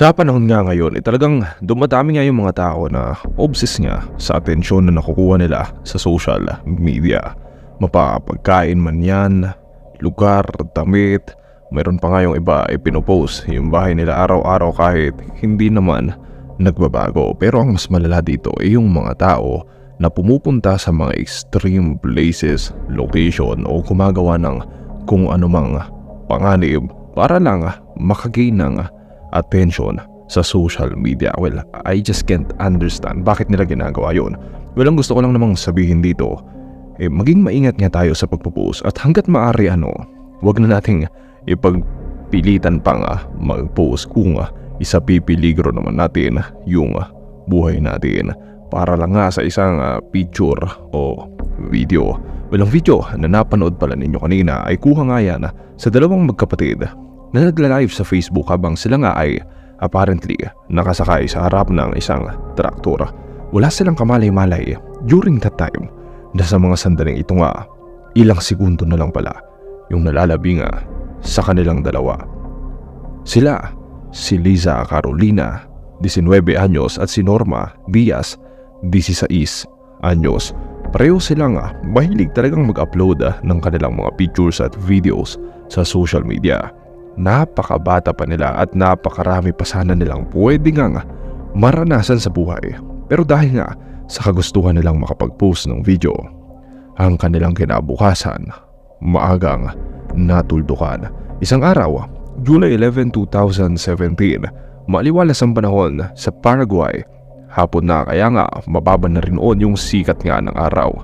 Sa panahon nga ngayon, eh, talagang dumadami nga yung mga tao na obsessed nga sa atensyon na nakukuha nila sa social media. Mapapagkain man yan, lugar, damit, meron pa nga yung iba ay pinopost yung bahay nila araw-araw kahit hindi naman nagbabago. Pero ang mas malala dito ay yung mga tao na pumupunta sa mga extreme places, location o gumagawa ng kung anumang panganib para lang makagain ng attention sa social media. Well, I just can't understand bakit nila ginagawa yon. Well, ang gusto ko lang namang sabihin dito, eh, maging maingat nga tayo sa pagpo-post at hanggat maaari ano, wag na nating ipagpilitan pang ah, mag-post kung ah, isa pipiligro naman natin yung ah, buhay natin para lang nga sa isang picture o video. Well, ang video na napanood pala ninyo kanina ay kuha nga yan sa dalawang magkapatid na nagla-live sa Facebook habang sila nga ay apparently nakasakay sa harap ng isang traktor. Wala silang kamalay-malay during that time na sa mga sandaling ito nga ilang segundo na lang pala yung nalalabi nga sa kanilang dalawa. Sila, si Liza Carolina, 19 anyos at si Norma Diaz, 16 anyos. Pareho silang ah, mahilig talagang mag-upload ah, ng kanilang mga pictures at videos sa social media. Napakabata pa nila at napakarami pa sana nilang pwede nga maranasan sa buhay. Pero dahil nga sa kagustuhan nilang makapag-post ng video, ang kanilang kinabukasan, maagang natuldukan. Isang araw, July 11, 2017, maliwalas ang panahon sa Paraguay. Hapon na kaya nga mababa na rin on yung sikat nga ng araw.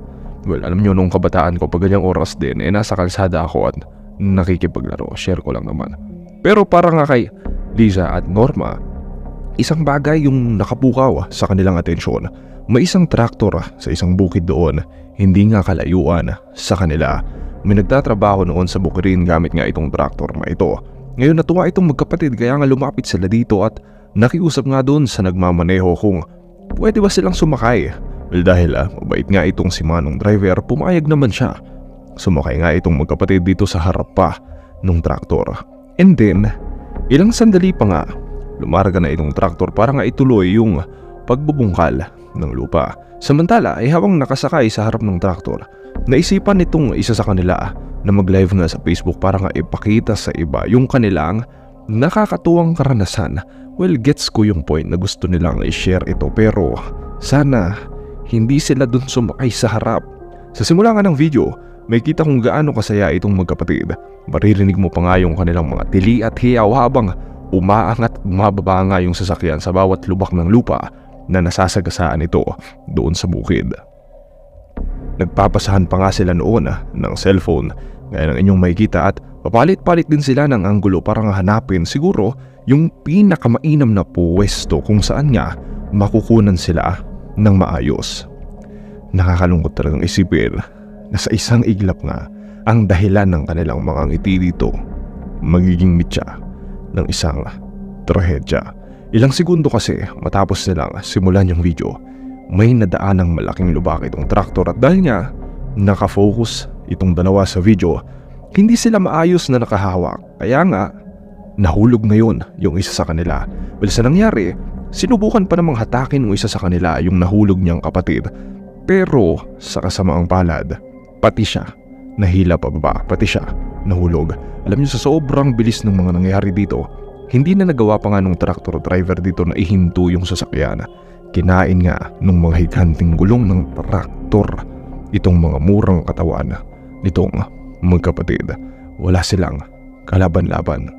Well, alam nyo nung kabataan ko pag ganyang oras din, eh nasa kalsada ako at nakikipaglaro. Share ko lang naman. Pero para nga kay Liza at Norma, isang bagay yung nakapukaw sa kanilang atensyon. May isang traktor sa isang bukid doon, hindi nga kalayuan sa kanila. May nagtatrabaho noon sa bukirin gamit nga itong traktor na ito. Ngayon natuwa itong magkapatid kaya nga lumapit sila dito at nakiusap nga doon sa nagmamaneho kung pwede ba silang sumakay. Well dahil ah, mabait nga itong si Manong driver, pumayag naman siya. Sumakay nga itong magkapatid dito sa harap pa ng traktor. And then, ilang sandali pa nga, lumarga na itong traktor para nga ituloy yung pagbubungkal ng lupa. Samantala ay habang nakasakay sa harap ng traktor, naisipan nitong isa sa kanila na mag-live nga sa Facebook para nga ipakita sa iba yung kanilang nakakatuwang karanasan. Well, gets ko yung point na gusto nilang i-share ito pero sana hindi sila dun sumakay sa harap. Sa simula nga ng video, may kita kung gaano kasaya itong magkapatid. Maririnig mo pa nga yung kanilang mga tili at hiyaw habang umaangat at umababa nga yung sasakyan sa bawat lubak ng lupa na nasasagasaan ito doon sa bukid. Nagpapasahan pa nga sila noon ah, ng cellphone gaya ng inyong makikita at papalit-palit din sila ng anggulo para nga hanapin siguro yung pinakamainam na pwesto kung saan nga makukunan sila ng maayos. Nakakalungkot talagang isipin na sa isang iglap nga ang dahilan ng kanilang mga ngiti dito magiging mitya ng isang trahedya. Ilang segundo kasi matapos nilang simulan yung video, may nadaan ng malaking lubak itong traktor at dahil nga nakafocus itong dalawa sa video, hindi sila maayos na nakahawak. Kaya nga, nahulog ngayon yung isa sa kanila. Well, sa nangyari, sinubukan pa namang hatakin ng isa sa kanila yung nahulog niyang kapatid. Pero sa kasamaang palad, pati siya, nahila pa baba, pati siya, nahulog. Alam niyo sa sobrang bilis ng mga nangyari dito, hindi na nagawa pa nga nung traktor driver dito na ihinto yung sasakyan. Kinain nga nung mga higanting gulong ng traktor itong mga murang katawan nitong magkapatid. Wala silang kalaban-laban.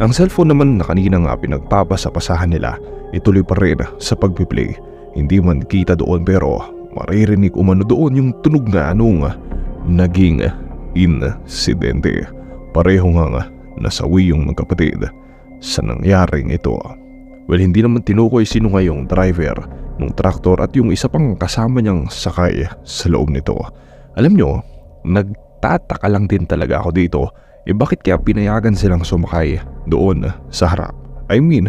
Ang cellphone naman na kanina nga pinagpapasapasahan nila ituloy pa rin sa pagpiplay. Hindi man kita doon pero maririnig umano doon yung tunog nga nung naging insidente. Pareho nga nasawi yung magkapatid sa nangyaring ito. Well, hindi naman tinukoy sino nga yung driver ng traktor at yung isa pang kasama niyang sakay sa loob nito. Alam nyo, nagtataka lang din talaga ako dito eh bakit kaya pinayagan silang sumakay doon sa harap? I mean,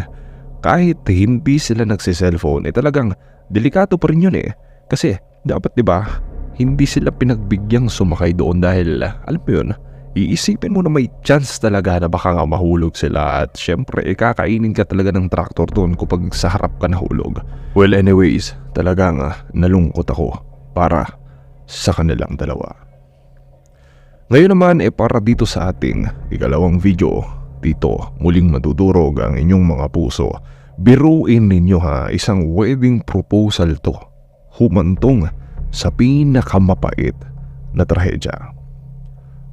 kahit hindi sila nagsiselfone eh talagang delikato pa rin yun eh. Kasi dapat 'di ba hindi sila pinagbigyan sumakay doon dahil alam mo yun, iisipin mo na may chance talaga na baka nga mahulog sila at syempre eh, kakainin ka talaga ng traktor doon kapag sa harap ka nahulog. Well anyways, talagang ah, nalungkot ako para sa kanilang dalawa. Ngayon naman eh para dito sa ating ikalawang video, dito muling madudurog ang inyong mga puso. Biruin ninyo ha, isang wedding proposal to. Humantong sa pinakamapait na trahedya.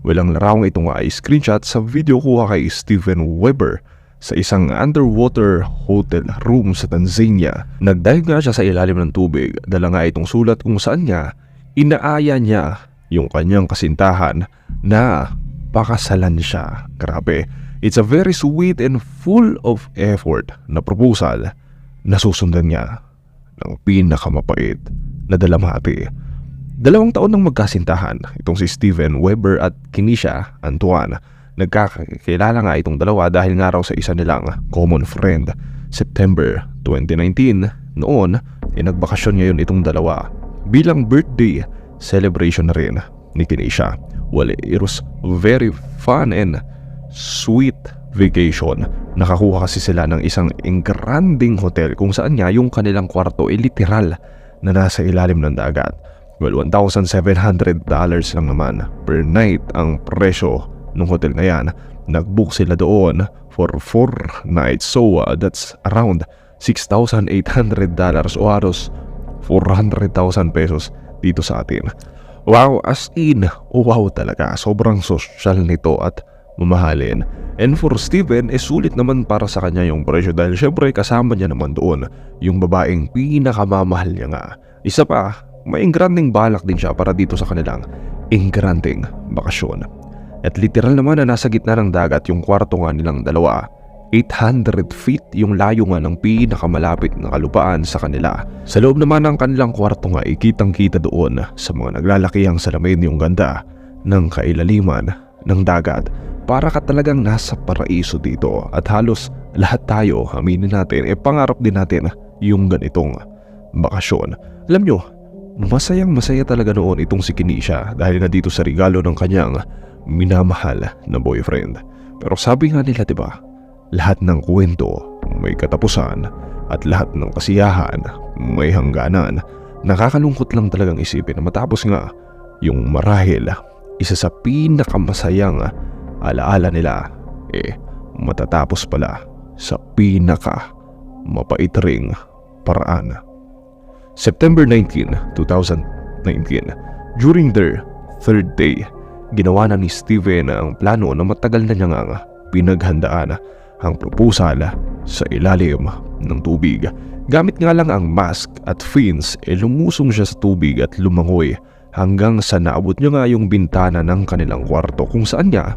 Walang larawang ito nga ay screenshot sa video kuha kay Steven Weber sa isang underwater hotel room sa Tanzania. Nagdive nga siya sa ilalim ng tubig, dala nga itong sulat kung saan niya inaaya niya yung kanyang kasintahan na pakasalan siya. Grabe. It's a very sweet and full of effort na proposal na susundan niya ng pinakamapait na dalamhati. Dalawang taon nang magkasintahan itong si Steven Weber at Kinisha Antoine. Nagkakilala nga itong dalawa dahil nga raw sa isa nilang common friend. September 2019, noon, eh, nagbakasyon ngayon itong dalawa. Bilang birthday celebration na rin ni Kinisha. Well, it was very fun and sweet vacation. Nakakuha kasi sila ng isang engranding hotel kung saan nga yung kanilang kwarto ay literal na nasa ilalim ng dagat. Well, $1,700 lang naman per night ang presyo ng hotel na yan. Nag-book sila doon for 4 nights. So, uh, that's around $6,800 o halos 400,000 pesos dito sa atin. Wow, as in, wow talaga. Sobrang social nito at mamahalin. And for Steven, eh sulit naman para sa kanya yung presyo dahil syempre kasama niya naman doon yung babaeng pinakamamahal niya nga. Isa pa, may ingranding balak din siya para dito sa kanilang ingranding bakasyon. At literal naman na nasa gitna ng dagat yung kwarto nga nilang dalawa. 800 feet yung layo nga ng pinakamalapit na kalupaan sa kanila. Sa loob naman ng kanilang kwarto nga ikitang kita doon sa mga naglalakihang salamin yung ganda ng kailaliman ng dagat. Para ka talagang nasa paraiso dito at halos lahat tayo, aminin natin, e pangarap din natin yung ganitong bakasyon. Alam nyo, masayang masaya talaga noon itong si Kinisha dahil na dito sa regalo ng kanyang minamahal na boyfriend. Pero sabi nga nila 'di ba, lahat ng kwento may katapusan at lahat ng kasiyahan may hangganan. Nakakalungkot lang talagang isipin na matapos nga yung marahil isa sa pinakamasayang alaala nila eh matatapos pala sa pinaka mapait ring paraan. September 19, 2019, during their third day, ginawa na ni Steven ang plano na matagal na niya nga pinaghandaan ang proposal sa ilalim ng tubig. Gamit nga lang ang mask at fins e lumusong siya sa tubig at lumangoy hanggang sa naabot niya nga yung bintana ng kanilang kwarto kung saan niya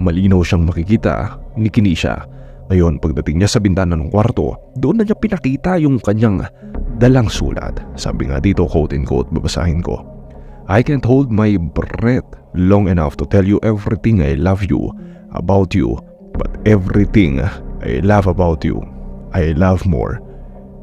malinaw siyang makikita ni Kinisha. Ngayon pagdating niya sa bintana ng kwarto, doon na niya pinakita yung kanyang dalang sulat. Sabi nga dito quote and quote babasahin ko. I can't hold my breath long enough to tell you everything I love you about you but everything I love about you I love more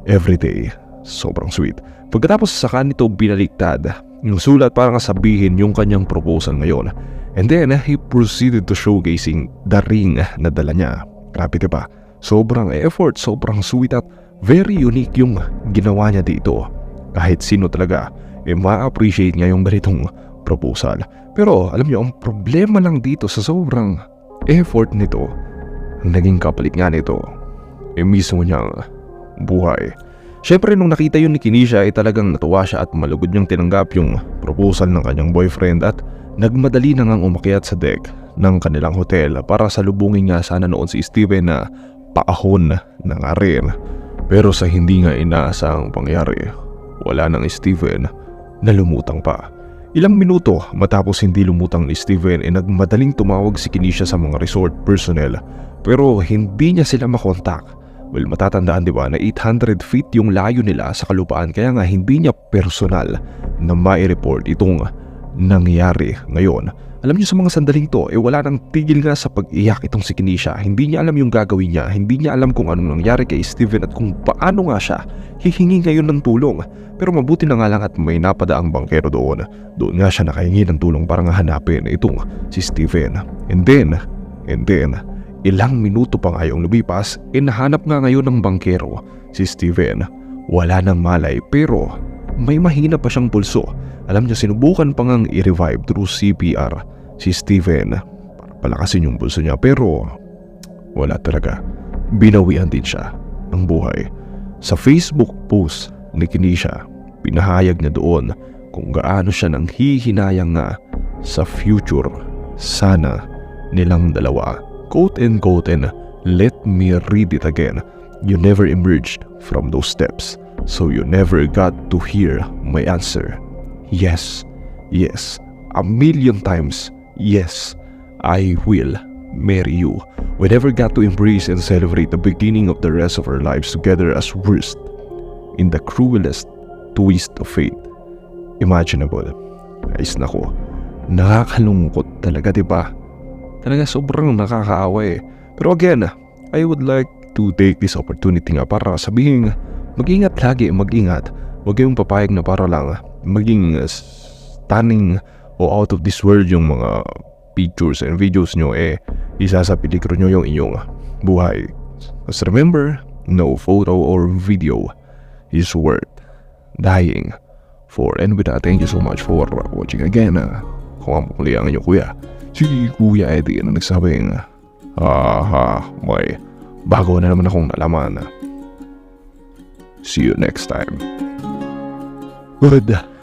every day. Sobrang sweet. Pagkatapos sa kanito binaliktad yung sulat para sabihin yung kanyang proposal ngayon. And then he proceeded to showcasing the ring na dala niya. Grabe diba? Sobrang effort, sobrang sweet at very unique yung ginawa niya dito. Kahit sino talaga, eh ma-appreciate niya yung ganitong proposal. Pero alam niyo, ang problema lang dito sa sobrang effort nito, ang naging kapalit nga nito, eh mismo niyang buhay. Siyempre nung nakita yun ni Kinisha ay talagang natuwa siya at malugod niyang tinanggap yung proposal ng kanyang boyfriend at nagmadali na ngang umakyat sa deck ng kanilang hotel para salubungin nga sana noon si Steven na paahon na nga rin. Pero sa hindi nga inaasang pangyari, wala nang Steven na lumutang pa. Ilang minuto matapos hindi lumutang ni Steven ay nagmadaling tumawag si Kinisha sa mga resort personnel pero hindi niya sila makontak. Well matatandaan di ba na 800 feet yung layo nila sa kalupaan kaya nga hindi niya personal na mai-report itong nangyari ngayon. Alam niyo sa mga sandaling to, eh wala nang tigil nga sa pag-iyak itong si Kinisha. Hindi niya alam yung gagawin niya, hindi niya alam kung anong nangyari kay Steven at kung paano nga siya hihingi ngayon ng tulong. Pero mabuti na nga lang at may napadaang bangkero doon. Doon nga siya nakahingi ng tulong para nga hanapin itong si Steven. And then, and then, ilang minuto pa nga yung lumipas, inahanap nga ngayon ng bangkero si Steven. Wala nang malay pero may mahina pa siyang pulso. Alam niya sinubukan pa ngang i-revive through CPR si Steven para palakasin yung pulso niya pero wala talaga. Binawian din siya ng buhay. Sa Facebook post ni Kinisha, pinahayag niya doon kung gaano siya nang hihinayang nga sa future sana nilang dalawa. Quote and quote and let me read it again. You never emerged from those steps, so you never got to hear my answer. Yes, yes, a million times, yes, I will marry you. We never got to embrace and celebrate the beginning of the rest of our lives together as worst in the cruelest twist of fate imaginable. Ayos na ko. Nakakalungkot talaga, di ba? Talaga sobrang nakakaawa eh. Pero again, I would like to take this opportunity nga para sabihin, mag-ingat lagi, mag-ingat. Huwag kayong papayag na para lang maging uh, stunning o out of this world yung mga pictures and videos nyo eh isa sa peligro nyo yung inyong buhay. Just remember, no photo or video is worth dying for. And with that, thank you so much for watching again. Uh, kung ang muli ang inyong kuya, si Kuya Eddie na nagsabing, Haha, may bago na naman akong nalaman. See you next time. Good